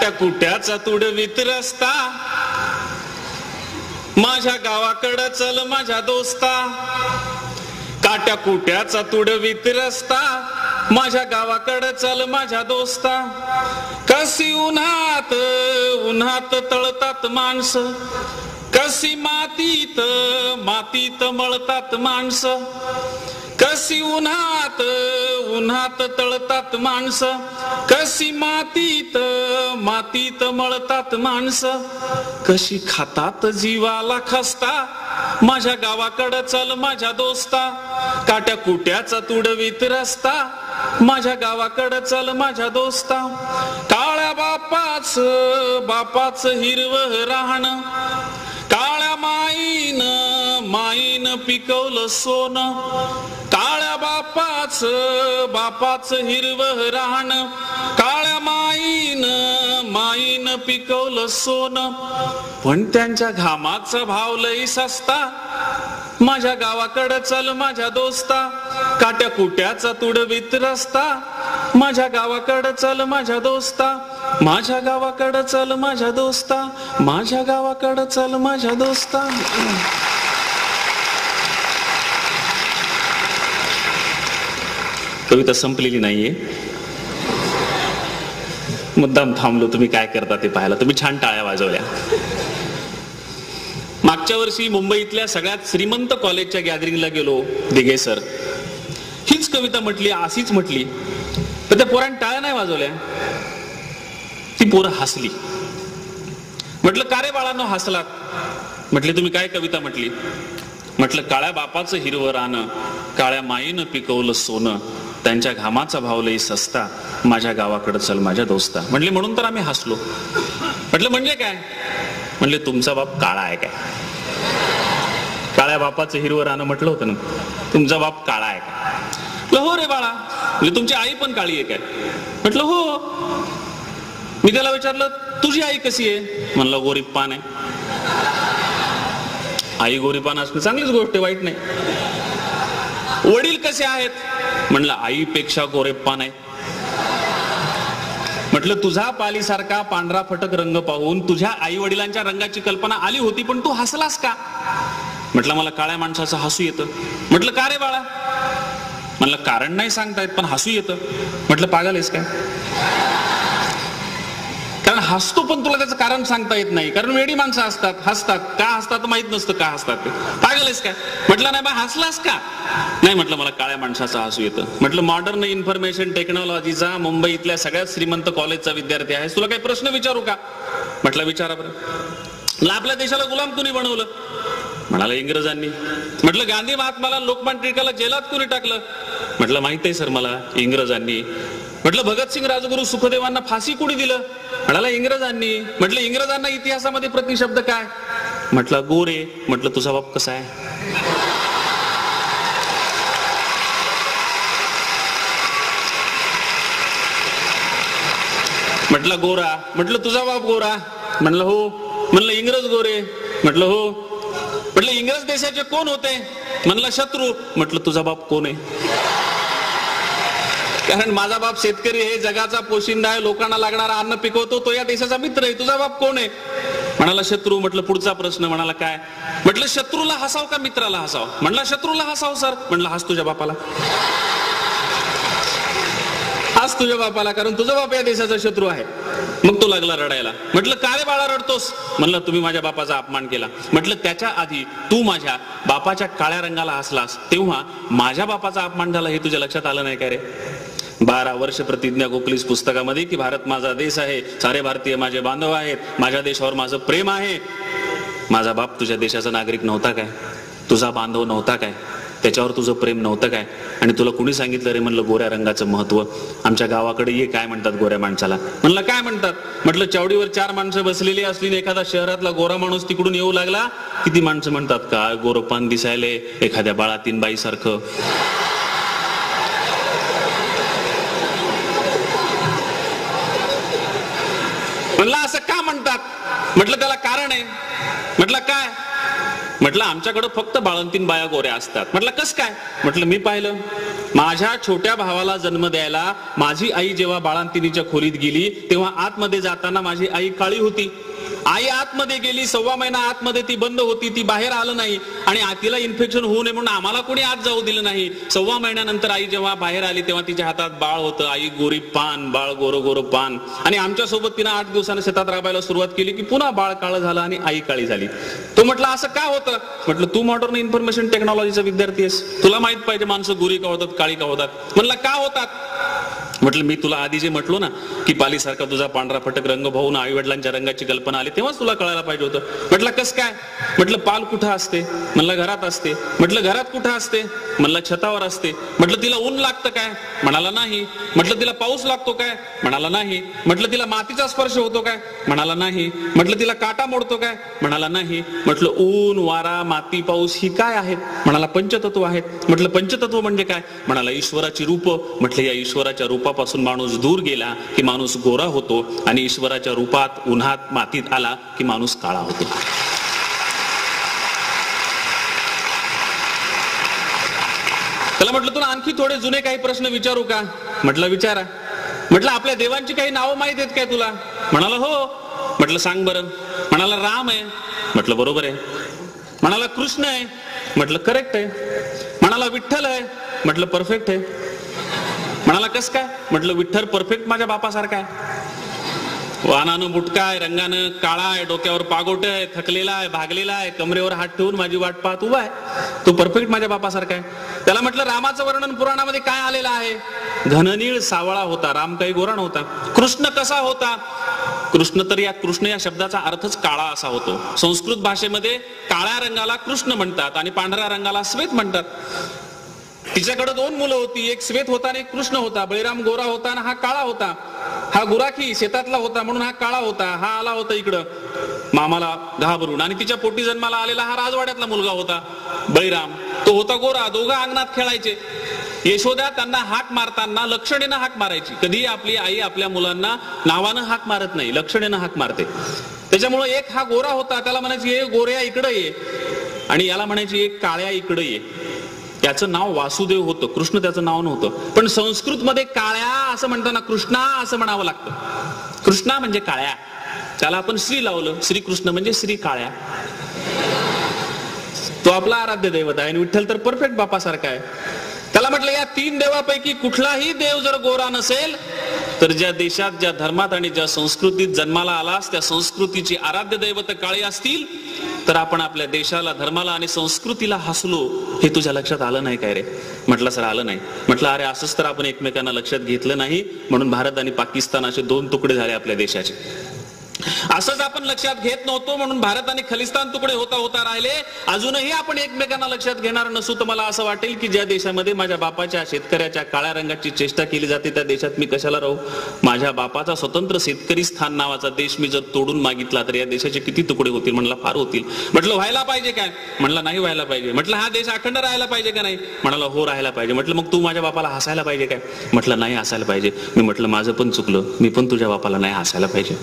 त्या कुट्याचा तुडवीत रस्ता माझ्या गावाकडं चल माझ्या दोस्ता. काट्या कुट्याचा तुडवीत रस्ता माझ्या गावाकडं चल माझ्या दोस्ता. कसी उन्हात उन्हात तळतात माणसं. कशी मातीत मातीत मळतात माणसं. कसी उन्हात उन्हात तळतात माणसं. कशी मातीत मातीत मळतात माणसं. कशी खातात जीवाला खसता. माझ्या गावाकडं चल माझ्या दोस्ता. काट्या कुट्याचा तुडवीत रस्ता. माझ्या गावाकडं चल माझ्या दोस्ता. काळ्या बापाच बापाच हिरव राहणं. काळ्या माईन माईन पिकवलं सोन. काळ्या बापाच बापाच हिरव राहणं. काळ्या माईन माईन पिकवलं सोन. पण त्यांच्या घामाचा भाव लई सस्ता. माझ्या गावाकडं चल माझ्या दोस्ता. काट्या कुट्याचा तुडवीत रस्ता. माझ्या गावाकडं चल माझ्या दोस्ता. माझ्या गावाकडं चल माझ्या दोस्ता. माझ्या गावाकडं चल माझ्या दोस्ता. कविता संपलेली नाहीये. मुद्दाम थांबलो तुम्ही काय करता ते पाहायला. तुम्ही छान टाळ्या वाजवल्या. मागच्या वर्षी मुंबईतल्या सगळ्यात श्रीमंत कॉलेजच्या गॅदरिंगला गेलो दिघे सर. हीच कविता म्हटली अशीच म्हटली. तर त्या पोरांनी टाळ्या नाही वाजवल्या. ती पोरं हसली. म्हटलं का रे बाळांनो हसलात? म्हटले तुम्ही काय कविता म्हटली? म्हटलं काळ्या बापाचं हिरवं रानं काळ्या माईनं पिकवलं सोनं त्यांच्या घामाचा भाव लई सस्ता माझ्या गावाकडं चल माझ्या दोस्ता. म्हणले म्हणून तर आम्ही हसलो. म्हटलं म्हणजे काय? म्हणले तुमचा बाप काळा आहे काय? काळ्या बापाचं हिरवं रानं म्हटलं होतं ना. तुमचा बाप काळा आहे काय? म्हटलं हो रे बाळा. म्हणजे तुमची आई पण काळी आहे काय? म्हटलं हो. मी त्याला विचारलं तुझी आई कशी आहे? म्हणलं गोरीब पान आहे. आई गोरीपान असणं चांगलीच गोष्ट आहे वाईट नाही. वडील कसे आहेत? म्हणलं आईपेक्षा गोरेपान आहे म्हटलं तुझा पालीसारखा पांढरा फटक रंग पाहून तुझ्या आई वडिलांच्या रंगाची कल्पना आली होती पण तू हसलास का? म्हटलं मला काळ्या माणसाचं हसू येतं. म्हटलं का रे बाळा? म्हणलं कारण नाही सांगतायत पण हसू येतं. म्हटलं पागल आहेस काय? हसतो पण तुला त्याचं कारण सांगता येत नाही. कारण वेडी माणसं असतात हसतात. का हसतात माहीत नसतं का हसतात. ते पागल आहेस काय म्हटलं नाही बा हसलास का? नाही म्हटलं मला काळ्या माणसाचं हसू येतं. म्हटलं मॉडर्न इन्फॉर्मेशन टेक्नॉलॉजीचा मुंबईतल्या सगळ्यात श्रीमंत कॉलेजचा विद्यार्थी आहे तुला काही प्रश्न विचारू का? म्हटलं विचारा बरं. आपल्या देशाला गुलाम कुणी बनवलं? म्हणाला इंग्रजांनी. म्हटलं गांधी महात्माला लोकमान्य टिळकाला जेलात कुणी टाकलं? म्हटलं माहीत आहे सर मला इंग्रजांनी म्हटलं भगतसिंग राजगुरू सुखदेवांना फाशी कुणी दिलं? म्हणाला इंग्रजांनी. म्हटलं इंग्रजांना इतिहासामध्ये प्रतिशब्द काय? म्हटलं गोरे. म्हटलं तुझा बाप कसा आहे? म्हटलं गोरा. म्हटलं तुझा बाप गोरा. म्हणलं हो. म्हणलं इंग्रज गोरे. म्हटलं हो. म्हटलं इंग्रज देशाचे कोण होते? म्हणलं शत्रू. म्हटलं तुझा बाप कोण आहे? कारण माझा बाप शेतकरी आहे जगाचा पोशिंदा आहे लोकांना लागणारा अन्न पिकवतो तो या देशाचा मित्र आहे. तुझा बाप कोण आहे? म्हणाला शत्रू. म्हटलं पुढचा प्रश्न. म्हणाला काय? म्हटलं शत्रूला हसाव का मित्राला हसाव? म्हणला शत्रूला हसाव सर. म्हणलं हास तुझ्या बापाला. हस तुझ्या बापाला कारण तुझा बाप या देशाचा शत्रू आहे. मग तो लागला रडायला. म्हटलं का रे बाळा रडतोस? म्हणलं तुम्ही माझ्या बापाचा अपमान केला. म्हटलं त्याच्या आधी तू माझ्या बापाच्या काळ्या रंगाला हसलास तेव्हा माझ्या बापाचा अपमान झाला हे तुझ्या लक्षात आलं नाही का रे? बारा वर्ष प्रतिज्ञा गोखलीस पुस्तकामध्ये की भारत माझा देश आहे सारे भारतीय माझे बांधव आहेत माझ्या देशावर माझं प्रेम आहे. माझा बाप तुझ्या देशाचा नागरिक नव्हता काय? तुझा बांधव नव्हता काय? त्याच्यावर तुझं प्रेम नव्हतं काय? आणि तुला कुणी सांगितलं रे म्हणलं गोऱ्या रंगाचं महत्त्व? आमच्या गावाकडे ये काय म्हणतात गोऱ्या माणसाला? म्हणलं काय म्हणतात? म्हटलं चावडीवर चार माणसं बसलेली असली एखादा शहरातला गोरा माणूस तिकडून येऊ लागला किती माणसं म्हणतात काय गोरपान दिसायले एखाद्या बाळातीन बाई सारखं म्हटलं असं का म्हणतात? म्हटलं त्याला कारण आहे. म्हटलं काय? म्हटलं आमच्याकडं फक्त बाळंतीन बाया गोऱ्या असतात. म्हटलं कस काय? म्हटलं मी पाहिलं. माझ्या छोट्या भावाला जन्म द्यायला माझी आई जेव्हा बाळांतिनीच्या खोलीत गेली तेव्हा आतमध्ये जाताना माझी आई काळी होती. आई आतमध्ये गेली सव्वा महिना आतमध्ये ती बंद होती ती बाहेर आलं नाही आणि आतीला तिला इन्फेक्शन होऊ नये म्हणून आम्हाला कोणी आत जाऊ दिलं नाही. सव्वा महिन्यानंतर आई जेव्हा बाहेर आली तेव्हा तिच्या हातात बाळ होतं. आई गोरी पान बाळ गोरो गोरो पान. आणि आमच्यासोबत तिनं आठ दिवसानं शेतात राबायला सुरुवात केली की पुन्हा बाळ काळं झालं आणि आई काळी झाली. तो म्हटलं असं का होतं? म्हटलं तू मॉडर्न इन्फॉर्मेशन टेक्नॉलॉजीचा विद्यार्थी आहेस. तुला माहीत पाहिजे माणसं गोरी का होतात काळी का होतात. म्हटलं का होतात? म्हटलं मी तुला आधी जे म्हटलो ना की पालीसारखा तुझा पांढरा फटक रंग भाऊन आई वडिलांच्या रंगाची कल्पना आली तेव्हाच तुला कळायला पाहिजे होतं. म्हटलं कस काय? म्हटलं पाल कुठं असते? म्हणलं घरात असते. म्हटलं घरात कुठं असते? म्हणलं छतावर असते. म्हटलं तिला ऊन लागतं काय? म्हणाला नाही. म्हटलं तिला पाऊस लागतो काय? म्हणाला नाही. म्हटलं तिला मातीचा स्पर्श होतो काय? म्हणाला नाही. म्हटलं तिला काटा मोडतो काय? म्हणाला नाही. म्हटलं ऊन वारा माती पाऊस ही काय आहेत? म्हणाला पंचतत्व आहेत. म्हटलं पंचतत्व म्हणजे काय? म्हणाला ईश्वराची रूप. म्हटलं या ईश्वराच्या रूपापासून माणूस दूर गेला की माणूस गोरा होतो आणि ईश्वराच्या रूपात उन्हात मातीत आला की माणूस काळा होतो. त्याला म्हटलं तुला आणखी थोडे जुने काही प्रश्न विचारू का? म्हटलं विचारा. म्हटलं आपल्या देवांची काही नावं माहीत आहेत काय तुला? म्हणाला हो. म्हटलं सांग बरं. म्हणाला राम आहे. म्हटलं बरोबर आहे. म्हणाला कृष्ण आहे. म्हटलं करेक्ट आहे. म्हणाला विठ्ठल आहे. म्हटलं परफेक्ट आहे. म्हणाला कस काय? म्हटलं विठ्ठल परफेक्ट माझ्या बापासारखा आहे. वानानं बुटका आहे रंगानं काळा आहे डोक्यावर पागोट आहे थकलेला आहे भागलेला आहे कमरेवर हात ठेवून माझी वाट पाहत उभा आहे. तो परफेक्ट माझ्या बापासारखा आहे. त्याला म्हटलं रामाचं वर्णन पुराणामध्ये काय आलेलं आहे? घननीळ सावळा होता राम काही गोरा नव्हता कृष्ण कसा होता? कृष्ण तर या कृष्ण या शब्दाचा अर्थच काळा असा होतो. संस्कृत भाषेमध्ये काळ्या रंगाला कृष्ण म्हणतात आणि पांढऱ्या रंगाला श्वेत म्हणतात. तिच्याकडे दोन मुलं होती. एक श्वेत होता आणि एक कृष्ण होता. बळीराम गोरा होता आणि हा काळा होता. हा गुराखी शेतातला होता म्हणून हा काळा होता. हा आला होता इकडं. मामाला घाबरून. आणि तिच्या पोटी जन्माला आलेला हा राजवाड्यातला मुलगा होता. बळीराम. तो होता गोरा. दोघं अंगणात खेळायचे. यशोदा त्यांना हाक मारताना लक्षणेनं हाक मारायची. कधी आपली आई आपल्या मुलांना नावानं हाक मारत नाही. लक्षणेनं हाक मारते. त्याच्यामुळे एक हा गोरा होता. त्याला म्हणायची ये गोऱ्या इकडं ये. आणि याला म्हणायची एक काळ्या इकडं ये. याचं नाव वासुदेव होतं कृष्ण त्याचं नाव नव्हतं. पण संस्कृत मध्ये काळ्या असं म्हणताना कृष्णा असं म्हणावं लागतं. कृष्णा म्हणजे काळ्या. त्याला आपण श्री लावलं. श्रीकृष्ण म्हणजे श्री काळ्या. तो आपला आराध्य दैवत आहे आणि विठ्ठल तर परफेक्ट बापासारखा आहे. त्याला म्हटलं या तीन देवापैकी कुठलाही देव जर गोरा नसेल तर ज्या देशात ज्या धर्मात आणि ज्या संस्कृतीत जन्माला आलास त्या संस्कृतीची आराध्य दैवत काळी असतील तर आपण आपल्या देशाला धर्माला आणि संस्कृतीला हसलो हे तुझ्या लक्षात आलं नाही काय रे? म्हटलं सर आलं नाही. म्हटलं अरे असंच तर आपण एकमेकांना लक्षात घेतलं नाही. म्हणून भारत आणि पाकिस्तान असे दोन तुकडे झाले आपल्या देशाचे. असंच आपण लक्षात घेत नव्हतो म्हणून भारत आणि खलिस्तान तुकडे होता होता राहिले. अजूनही आपण एकमेकांना लक्षात घेणार नसू तर मला असं वाटेल की ज्या देशामध्ये माझ्या बापाच्या शेतकऱ्याच्या काळ्या रंगाची चेष्टा केली जाते त्या देशात मी कशाला राहू? माझ्या बापाचा स्वतंत्र शेतकरी स्थान नावाचा देश मी जर तोडून मागितला तर या देशाचे किती तुकडे होतील म्हणला फार होतील. म्हटलं व्हायला पाहिजे काय? म्हणला नाही व्हायला पाहिजे. म्हटलं हा देश अखंड राहायला पाहिजे का नाही? म्हणाला हो राहायला पाहिजे. म्हटलं मग तू माझ्या बापाला हसायला पाहिजे काय? म्हटलं नाही हसायला पाहिजे. मी म्हटलं माझं पण चुकलं. मी पण तुझ्या बापाला नाही हसायला पाहिजे.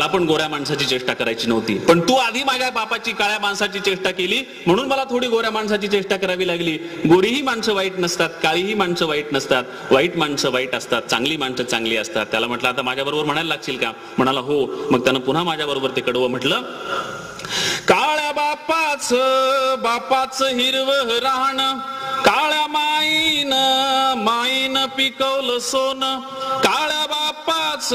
मला पण गोऱ्या माणसाची चेष्टा करायची नव्हती. पण तू आधी माझ्या बापाची काळ्या माणसाची चेष्टा केली म्हणून मला थोडी गोऱ्या माणसाची चेष्टा करावी लागली. गोरीही माणसं वाईट नसतात काळीही माणसं वाईट नसतात. वाईट माणसं वाईट असतात चांगली माणसं चांगली असतात. त्याला म्हटलं आता माझ्याबरोबर म्हणायला लागशील का? म्हणाला हो. मग त्यानं पुन्हा माझ्याबरोबर ते कडवं म्हटलं काळ्या बापाच बापाच हिरव राहणं काळ्या माईन माईन पिकवलं सोन. काळ्या बाप बापाच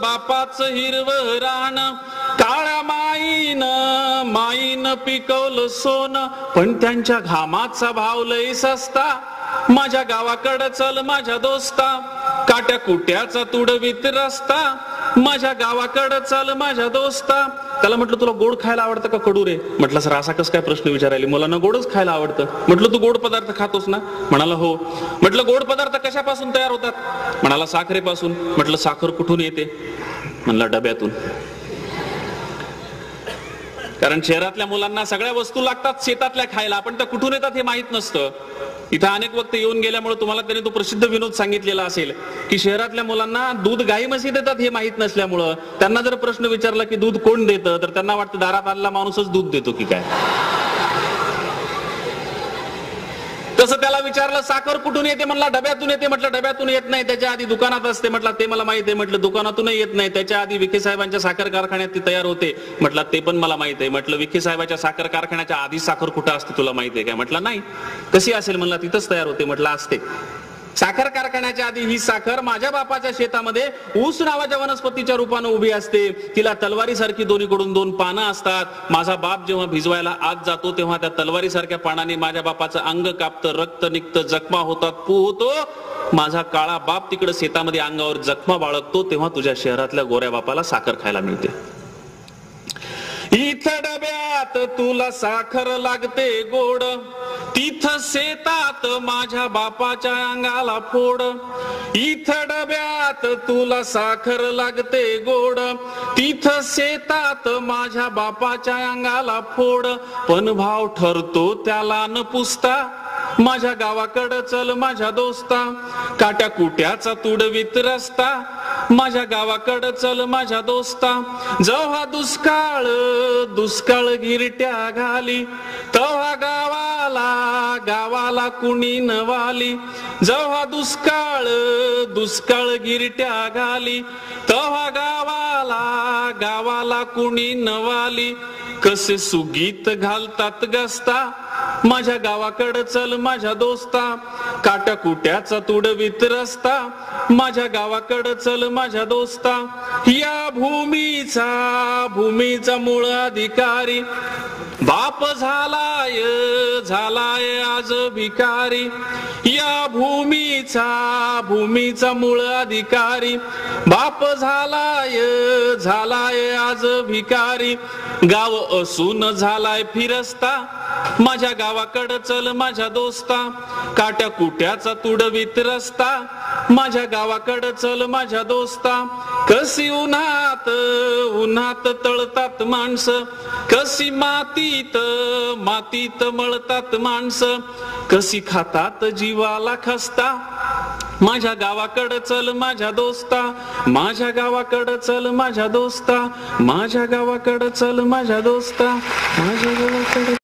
बापाच हिरव रान. काळ्या माईन माईन पिकवलं सोन. पण त्यांच्या घामाचा भाव लई सस्ता. माझ्या गावाकडं चल माझ्या दोस्ता. काट्या कुट्याचा तुडवीत रस्ता. माझ्या गावाकडं चल माझ्या दोस्ता. त्याला म्हटलं तुला गोड खायला आवडतं का कडू रे? म्हटलं सर असा कसं काय प्रश्न विचारायला मुलांना गोडच खायला आवडतं. म्हटलं तू गोड पदार्थ खातोस ना? म्हणाला हो. म्हटलं गोड पदार्थ कशापासून तयार होतात? म्हणाला साखरेपासून. म्हटलं साखर कुठून येते? म्हणला डब्यातून. कारण शहरातल्या मुलांना सगळ्या वस्तू लागतात शेतातल्या खायला. पण त्या कुठून येतात हे माहीत नसतं. इथं अनेक वक्त येऊन गेल्यामुळे तुम्हाला त्याने तो प्रसिद्ध विनोद सांगितलेला असेल की शहरातल्या मुलांना दूध गाई म्हशी देतात हे माहीत नसल्यामुळं त्यांना जर प्रश्न विचारला की दूध कोण देतं तर त्यांना वाटतं दारात आणला माणूसच दूध देतो की काय? तसं त्याला विचारलं साखर कुठून येते म्हणला डब्यातून येते म्हटलं डब्यातून येत नाही त्याच्या आधी दुकानात असते म्हटलं ते मला माहिती आहे म्हटलं दुकानातूनही येत नाही त्याच्या आधी विखे साहेबांच्या साखर कारखान्यात ती तयार होते म्हटलं ते पण मला माहीत आहे म्हटलं विखे साहेबाच्या साखर कारखान्याच्या आधी साखर कुठं असते तुला माहिती आहे काय म्हटलं नाही. कशी असेल म्हणला तिथंच तयार होते म्हटलं असते. साखर कारखान्याच्या आधी ही साखर माझ्या बापाच्या शेतामध्ये ऊस नावाच्या वनस्पतीच्या रूपानं उभी असते. तिला तलवारीसारखी दोन्हीकडून दोन पानं असतात. माझा बाप जेव्हा भिजवायला आत जातो तेव्हा त्या तलवारीसारख्या पानाने माझ्या बापाचं अंग कापतं रक्त निघतं जखमा होतात पू होतो. माझा काळा बाप तिकडे शेतामध्ये अंगावर जखमा बाळगतो तेव्हा तुझ्या शहरातल्या गोऱ्या बापाला साखर खायला मिळते. इथं डब्यात तुला साखर लागते गोड. तिथं शेतात माझ्या बापाच्या अंगाला फोड. इथं डब्यात तुला साखर लागते गोड. तिथं शेतात माझ्या बापाच्या अंगाला फोड. पण भाव ठरतो त्याला न पुसता. माझ्या गावाकडं चल माझ्या दोस्ता. काट्या कुट्याचा तुडवीत रस्ता. माझ्या गावाकडं चल माझ्या दोस्ता. जेव्हा दुष्काळ दुष्काळ गिरट्या घाली तेव्हा गावाला गावाला कुणी नवाली. जेव्हा दुष्काळ दुष्काळ गिरट्या घाली तेव्हा गावाला गावाला कुणी नवाली. कसे सुगीत घालतात गस्ता? माझ्या गावाकडं चल माझ्या दोस्ता. काटा कुट्याचा तुडवीत रस्ता माझ्या गावाकडं चल माझ्या दोस्ता. या भूमीचा भूमीचा मूळ अधिकारी. बाप झालाय झालाय आज भिकारी. या भूमीचा भूमीचा मूळ अधिकारी. बाप झालाय झालाय आज भिकारी. गाव असून झालाय फिरस्ता. माझ्या गावाकडं चल माझ्या दोस्ता. काट्या कुट्याचा तुडवीत रस्ता माझ्या गावाकडं चल माझ्या दोस्ता. कशी उन्हात उन्हात तळतात माणसं. कशी मातीत मातीत मळतात माणसं. कशी खातात जीवाला खसता? माझ्या गावाकडं चल माझ्या दोस्ता. माझ्या गावाकडं चल माझ्या दोस्ता. माझ्या गावाकडं चल माझ्या दोस्ता. माझ्या गावाकडं